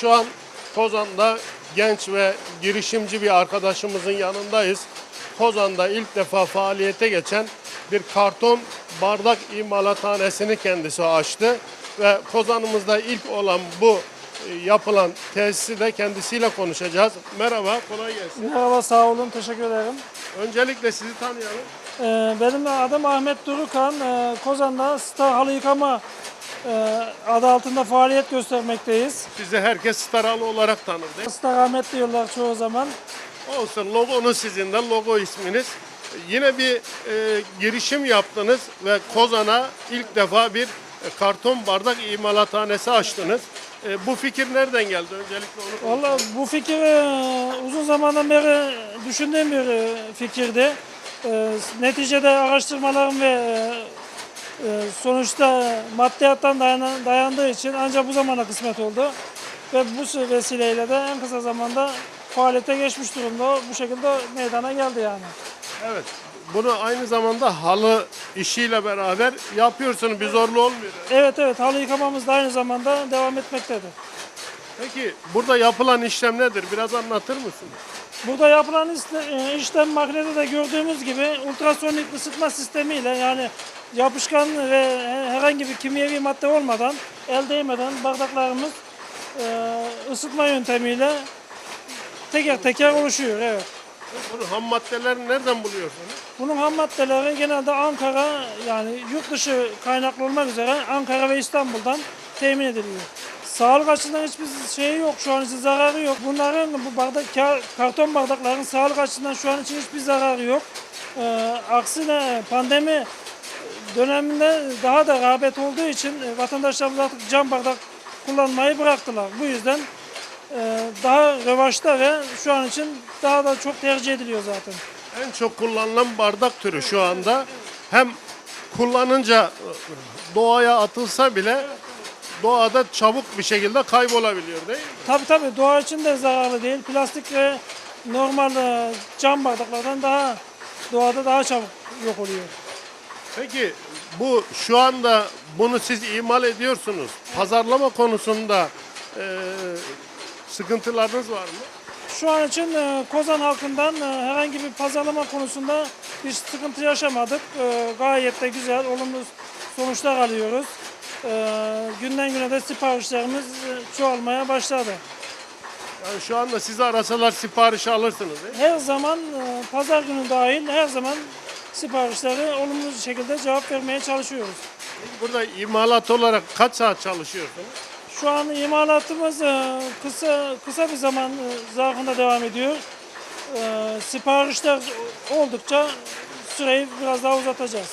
Şu an Kozan'da genç ve girişimci bir arkadaşımızın yanındayız. Kozan'da ilk defa faaliyete geçen bir karton bardak imalathanesini kendisi açtı. Ve Kozan'ımızda ilk olan bu e, yapılan tesisi de kendisiyle konuşacağız. Merhaba, kolay gelsin. Merhaba, sağ olun, teşekkür ederim. Öncelikle sizi tanıyalım. Ee, benim adım Ahmet Durukan. Ee, Kozan'da Star Halı Yıkama adı altında faaliyet göstermekteyiz. Sizi herkes Staralı olarak tanır değil mi? Star Ahmet diyorlar çoğu zaman. Olsun logonuz sizin de logo isminiz. Yine bir e, girişim yaptınız ve Kozan'a ilk defa bir e, karton bardak imalathanesi açtınız. E, bu fikir nereden geldi? Öncelikle onu. Valla bu fikir e, uzun zamandan beri düşündüğüm bir e, fikirdi. E, neticede araştırmalarım ve e, sonuçta maddiyattan dayanan, dayandığı için ancak bu zamana kısmet oldu. Ve bu vesileyle de en kısa zamanda faaliyete geçmiş durumda. Bu şekilde meydana geldi yani. Evet. Bunu aynı zamanda halı işiyle beraber yapıyorsunuz. Bir zorlu olmuyor. Evet evet halı yıkamamız da aynı zamanda devam etmektedir. Peki burada yapılan işlem nedir? Biraz anlatır mısın? Burada yapılan e, işlem makinede de gördüğümüz gibi ultrasonik ısıtma sistemiyle yani yapışkan ve herhangi bir kimyevi madde olmadan el değmeden bardaklarımız e, ısıtma yöntemiyle teker teker oluşuyor. Evet. Bunu ham maddeleri nereden buluyorsunuz? Bunun ham maddeleri genelde Ankara yani yurt dışı kaynaklı olmak üzere Ankara ve İstanbul'dan temin ediliyor. Sağlık açısından hiçbir şey yok. Şu an için zararı yok. Bunların bu bardak ka- karton bardakların sağlık açısından şu an için hiçbir zararı yok. Ee, aksine pandemi döneminde daha da rağbet olduğu için e, vatandaşlarımız artık cam bardak kullanmayı bıraktılar. Bu yüzden e, daha revaçta ve şu an için daha da çok tercih ediliyor zaten. En çok kullanılan bardak türü şu anda hem kullanınca e, doğaya atılsa bile doğada çabuk bir şekilde kaybolabiliyor değil mi? Tabii tabii doğa için de zararlı değil. Plastik ve normal e, cam bardaklardan daha doğada daha çabuk yok oluyor. Peki bu şu anda bunu siz imal ediyorsunuz. Pazarlama konusunda e, sıkıntılarınız var mı? Şu an için e, Kozan halkından e, herhangi bir pazarlama konusunda bir sıkıntı yaşamadık. E, Gayet de güzel, olumlu sonuçlar alıyoruz. E, Günden güne de siparişlerimiz e, çoğalmaya başladı. Yani şu anda sizi arasalar sipariş alırsınız değil mi? Her zaman e, pazar günü dahil her zaman siparişleri olumlu şekilde cevap vermeye çalışıyoruz. Peki Burada imalat olarak kaç saat çalışıyorsunuz? Şu an imalatımız e, kısa kısa bir zaman e, zarfında devam ediyor. E, Siparişler oldukça süreyi biraz daha uzatacağız.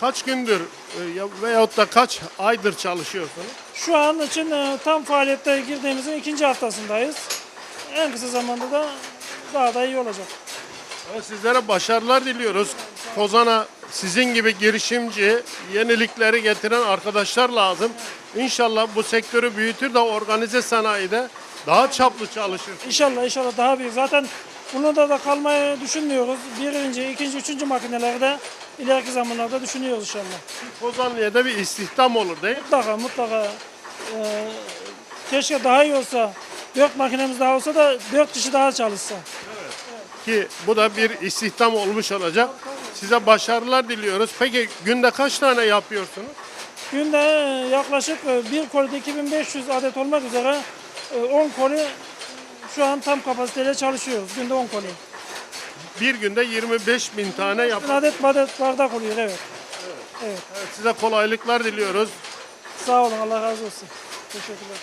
Kaç gündür e, ya- veyahut da kaç aydır çalışıyorsunuz? Şu an için e, tam faaliyette girdiğimizin ikinci haftasındayız. En kısa zamanda da daha da iyi olacak. Evet, Sizlere başarılar diliyoruz. Kozan'a sizin gibi girişimci, yenilikleri getiren arkadaşlar lazım. İnşallah bu sektörü büyütür de organize sanayide daha çaplı çalışır. İnşallah inşallah daha büyük. Zaten bunu da da kalmayı düşünmüyoruz. Birinci, ikinci, üçüncü makinelerde ileriki zamanlarda düşünüyoruz inşallah. Kozanlı'ya da bir istihdam olur değil mi? Mutlaka mutlaka. Ee, keşke daha iyi olsa. Dört makinemiz daha olsa da dört kişi daha çalışsa. Ki bu da bir istihdam olmuş olacak. Size başarılar diliyoruz. Peki günde kaç tane yapıyorsunuz? Günde yaklaşık e, bir kolide 2500 adet olmak üzere e, 10 koli şu an tam kapasiteyle çalışıyoruz. Günde 10 koli. Bir günde 25 bin tane yap. Adet adet bardak oluyor evet. Evet. Evet, size kolaylıklar diliyoruz. Sağ olun Allah razı olsun. Teşekkürler.